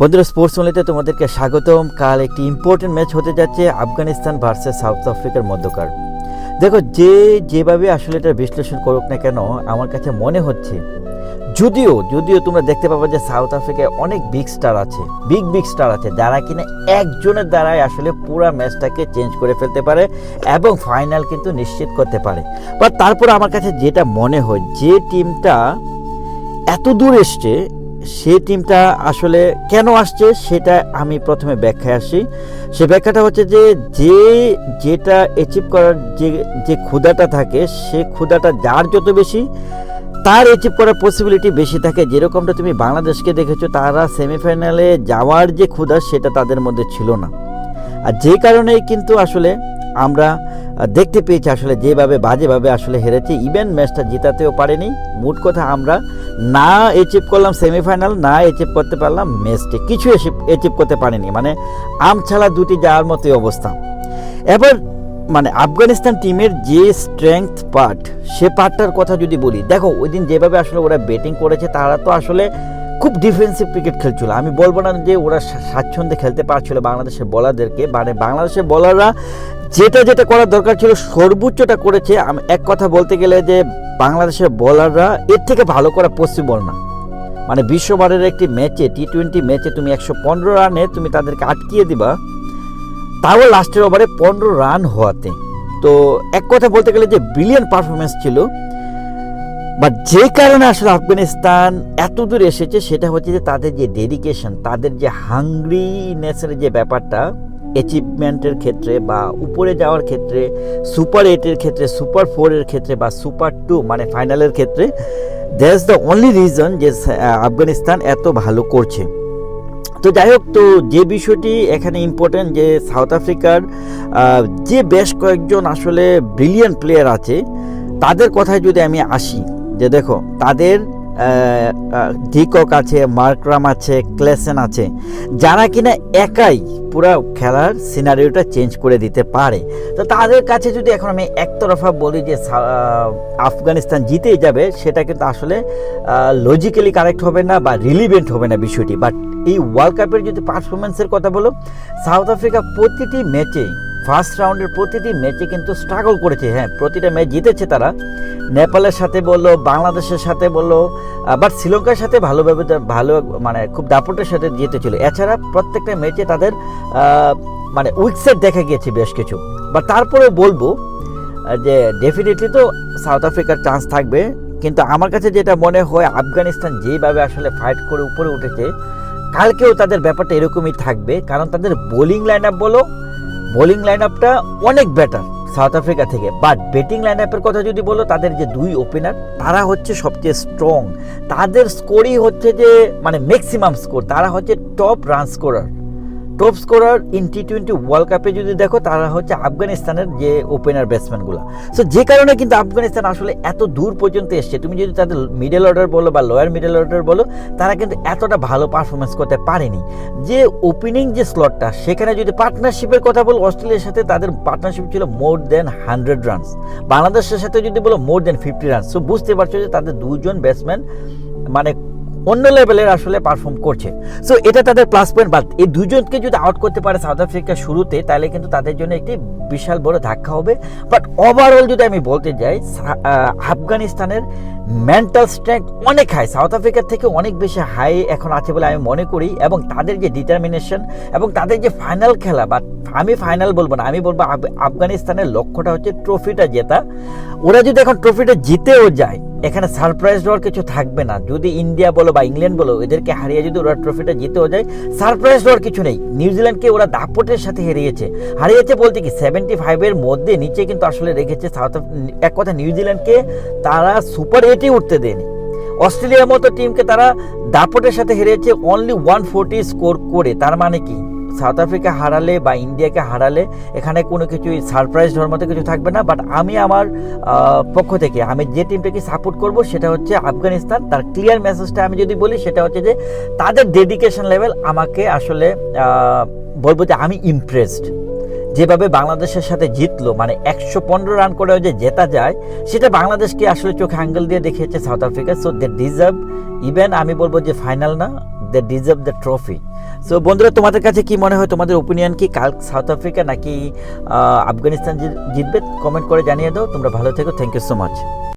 বন্ধুরা স্পোর্টস ওনলিতে তোমাদেরকে স্বাগতম। কাল একটি ইম্পর্টেন্ট ম্যাচ হতে যাচ্ছে আফগানিস্তান ভার্সেস সাউথ আফ্রিকার মধ্যকার। দেখো, যে যেভাবে আসলে এটা বিশ্লেষণ করুক না কেন, আমার কাছে মনে হচ্ছে, যদিও যদিও তোমরা দেখতে পাবে যে সাউথ আফ্রিকায় অনেক বিগ স্টার আছে বিগ বিগ স্টার আছে, যারা কিনা একজনের দ্বারাই আসলে পুরো ম্যাচটাকে চেঞ্জ করে ফেলতে পারে এবং ফাইনাল কিন্তু নিশ্চিত করতে পারে। বা তারপর আমার কাছে যেটা মনে হয়, যে টিমটা এত দূর এসছে সে টিমটা আসলে কেন আসছে সেটা আমি প্রথমে ব্যাখ্যায় আসি। সে ব্যাখ্যাটা হচ্ছে যে যে, যেটা অ্যাচিভ করার যে যে ক্ষুদাটা থাকে, সে ক্ষুদাটা যার যত বেশি, তার অ্যাচিভ করার পসিবিলিটি বেশি থাকে। যেরকমটা তুমি বাংলাদেশকে দেখেছ, তারা সেমিফাইনালে যাওয়ার যে ক্ষুদা সেটা তাদের মধ্যে ছিল না। আর যে কারণেই কিন্তু আসলে আমরা দেখতে পেয়েছি আসলে যেভাবে বাজেভাবে আসলে হেরেছে। ইভেন ম্যাচটা জেতাতেও পারেনি। মোট কথা আমরা না অ্যাচিভ করলাম সেমিফাইনাল না অ্যাচিভ করতে পারলাম ম্যাচটি কিছু অ্যাচিভ করতে পারেনি। মানে আম ছাড়া দুটি যাওয়ার মতোই অবস্থা। এবার মানে আফগানিস্তান টিমের যে স্ট্রেংথ পার্ট সে পার্টটার কথা যদি বলি, দেখো ওই দিন যেভাবে আসলে ওরা ব্যাটিং করেছে, তারা তো আসলে খুব ডিফেন্সিভ ক্রিকেট খেলছিল। আমি বলব না যে ওরা স্বাচ্ছন্দ্যে খেলতে পারছিল বাংলাদেশের বলারদেরকে মানে বাংলাদেশের বলাররা যেটা যেটা করার দরকার ছিল, সর্বোচ্চটা করেছে। আমি এক কথা বলতে গেলে যে বাংলাদেশের বলাররা এর থেকে ভালো করা পসিবল না। মানে বিশ্ববারের একটি ম্যাচে টি টোয়েন্টি ম্যাচে তুমি একশো পনেরো রানে তুমি তাদেরকে আটকিয়ে দিবা। তাও লাস্টের ওভারে পনেরো রান হওয়াতে। তো এক কথা বলতে গেলে যে ব্রিলিয়ান পারফরমেন্স ছিল। বাট যে কারণে আসলে আফগানিস্তান এত দূর এসেছে, সেটা হচ্ছে যে তাদের যে ডেডিকেশন তাদের যে হাংরিনেসের যে ব্যাপারটা অ্যাচিভমেন্টের ক্ষেত্রে বা উপরে যাওয়ার ক্ষেত্রে সুপার এইটের ক্ষেত্রে সুপার ফোরের ক্ষেত্রে বা সুপার টু মানে ফাইনালের ক্ষেত্রে দ্যাটস দ্য অনলি রিজন যে আফগানিস্তান এত ভালো করছে। তো যাই হোক, তো যে বিষয়টি এখানে ইম্পর্টেন্ট যে সাউথ আফ্রিকার যে বেশ কয়েকজন আসলে ব্রিলিয়ান্ট প্লেয়ার আছে, তাদের কথায় যদি আমি আসি যে দেখো, তাদের ডিকক আছে, মার্করাম আছে, ক্লেসেন আছে, যারা কিনা একাই পুরো খেলার সিনারিওটা চেঞ্জ করে দিতে পারে। তো তাদের কাছে যদি এখন আমি একতরফা বলি যে আফগানিস্তান জিতেই যাবে, সেটা কিন্তু আসলে লজিক্যালি কারেক্ট হবে না বা রিলিভেন্ট হবে না বিষয়টি। বাট এই ওয়ার্ল্ড কাপের যদি পারফরমেন্সের কথা বলো সাউথ আফ্রিকা প্রতিটি ম্যাচে ফার্স্ট রাউন্ডের প্রতিটি ম্যাচে কিন্তু স্ট্রাগল করেছে হ্যাঁ প্রতিটা ম্যাচ জিতেছে তারা। নেপালের সাথে বলল, বাংলাদেশের সাথে বলল বাট শ্রীলঙ্কার সাথে ভালোভাবে ভালো মানে খুব দাপটের সাথে জিতেছিল। এছাড়া প্রত্যেকটা ম্যাচে তাদের মানে উইকসেট দেখা গিয়েছে বেশ কিছু। বা তারপরে বলব যে ডেফিনেটলি তো সাউথ আফ্রিকার চান্স থাকবে। কিন্তু আমার কাছে যেটা মনে হয়, আফগানিস্তান যেভাবে আসলে ফাইট করে উপরে উঠেছে, কালকেও তাদের ব্যাপারটা এরকমই থাকবে। কারণ তাদের বোলিং লাইন আপ বলো বোলিং লাইন আপটা অনেক বেটার সাউথ আফ্রিকা থেকে। বাট ব্যাটিং লাইন আপের কথা যদি বলো, তাদের যে দুই ওপেনার তারা হচ্ছে সবচেয়ে স্ট্রং তাদের স্কোরই হচ্ছে যে মানে ম্যাক্সিমাম স্কোর তারা হচ্ছে top run scorer top scorer in T twenty world কাপে যদি দেখো, তারা হচ্ছে আফগানিস্তানের যে ওপেনার ব্যাটসম্যানগুলো সো যে কারণে কিন্তু আফগানিস্তান আসলে এত দূর পর্যন্ত এসছে। তুমি যদি তাদের মিডল অর্ডার বলো বা লোয়ার মিডল অর্ডার বলো, তারা কিন্তু এতটা ভালো পারফরমেন্স করতে পারেনি। যে ওপেনিং যে স্লটটা সেখানে যদি পার্টনারশিপের কথা বলো, অস্ট্রেলিয়ার সাথে তাদের পার্টনারশিপ ছিল মোর দেন হান্ড্রেড রানস বাংলাদেশের সাথে যদি বলো more than fifty runs so বুঝতে পারছ যে তাদের দুজন ব্যাটসম্যান মানে অন্য লেভেলের আসলে পারফর্ম করছে। সো এটা তাদের প্লাস পয়েন্ট বাদ এই দুজনকে যদি আউট করতে পারে সাউথ আফ্রিকা শুরুতে, তাহলে কিন্তু তাদের জন্য একটি বিশাল বড় ধাক্কা হবে। বাট ওভারঅল যদি আমি বলতে যাই আফগানিস্তানের মেন্টাল স্ট্রেংথ অনেক হাই সাউথ আফ্রিকার থেকে অনেক বেশি হাই এখন আছে বলে আমি মনে করি, এবং তাদের যে ডিটারমিনেশন এবং তাদের যে ফাইনাল খেলা বা আমি ফাইনাল বলব না, আমি বলব আফ- আফগানিস্তানের লক্ষ্যটা হচ্ছে ট্রফিটা জেতা। ওরা যদি এখন ট্রফিটা জিতেও যায় এখানে সারপ্রাইজ হওয়ার কিছু থাকবে না। যদি ইন্ডিয়া বলো বা ইংল্যান্ড বলো, এদেরকে হারিয়ে যদি ওরা ট্রফিটা জিতেও যায় সারপ্রাইজ হওয়ার কিছু নেই। নিউজিল্যান্ডকে ওরা দাপটের সাথে হারিয়েছে। হারিয়েছে বলতে কি সেভেন্টি ফাইভের মধ্যে নিচে কিন্তু আসলে রেখেছে সাউথ এক কথা নিউজিল্যান্ডকে তারা সুপার এইটে উঠতে দেয়নি। অস্ট্রেলিয়ার মতো টিমকে তারা দাপটের সাথে হেরিয়েছে অনলি ওয়ান ফোরটি স্কোর করে। তার মানে কি? সাউথ আফ্রিকা হারালে বা ইন্ডিয়াকে হারালে এখানে কোনো কিছুই সারপ্রাইজ হওয়ার মতো কিছু থাকবে না বাট আমি আমার পক্ষ থেকে, আমি যে টিমটাকে সাপোর্ট করব সেটা হচ্ছে আফগানিস্তান। তার ক্লিয়ার মেসেজটা আমি যদি বলি সেটা হচ্ছে যে তাদের ডেডিকেশন লেভেল আমাকে আসলে বলব যে আমি ইমপ্রেসড যেভাবে বাংলাদেশের সাথে জিতলো মানে একশো পনেরো রান করেও যে জেতা যায়, সেটা বাংলাদেশকে আসলে চোখে অ্যাঙ্গেল দিয়ে দেখিয়েছে South Africa so they deserve even আমি বলব যে ফাইনাল না they deserve the trophy so বন্ধুরা, তোমাদের কাছে কি মনে হয়? তোমাদের ওপিনিয়ন কি? কাল সাউথ আফ্রিকা নাকি আফগানিস্তান জিতবে? কমেন্ট করে জানিয়ে দাও। তোমরা ভালো থেকো। Thank you so much